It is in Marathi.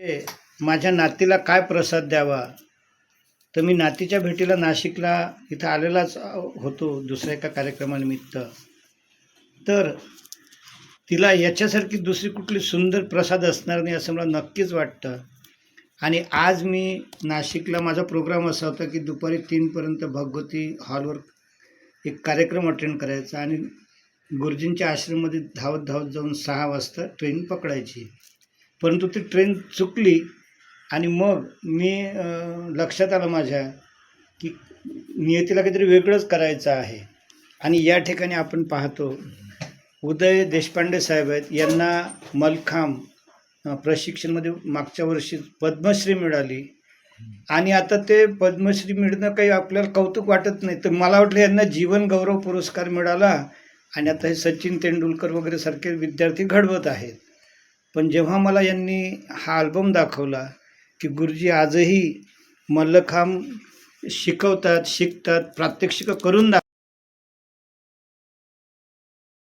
ए, माझ्या नातीला काय प्रसाद द्यावा? तर मी नातीच्या भेटीला नाशिकला इथं आलेलाच होतो दुसऱ्या एका कार्यक्रमानिमित्त. तर तिला याच्यासारखी दुसरी कुठली सुंदर प्रसाद असणार नाही असं मला नक्कीच वाटतं. आणि आज मी नाशिकला माझा प्रोग्राम असा होता की दुपारी तीनपर्यंत भगवती हॉलवर एक कार्यक्रम अटेंड करायचा आणि गुरुजींच्या आश्रममध्ये धावत धावत जाऊन सहा वाजता ट्रेन पकडायची. परंतु ती ट्रेन चुकली आणि मग मी लक्षात आलं माझ्या की नियतीला काहीतरी वेगळंच करायचं आहे. आणि या ठिकाणी आपण पाहतो उदय देशपांडे साहेब आहेत. यांना मलखांब प्रशिक्षणमध्ये मागच्या वर्षी पद्मश्री मिळाली. आणि आता ते पद्मश्री मिळणं काही आपल्याला कौतुक वाटत नाही. तर मला वाटलं यांना जीवन गौरव पुरस्कार मिळाला. आणि आता हे सचिन तेंडुलकर वगैरे सारखे विद्यार्थी घडवत आहेत. पण जेव्हा मला यांनी हा अल्बम दाखवला की गुरुजी आजही मल्लखांब शिकवतात शिकतात प्रात्यक्षिकं करून दाख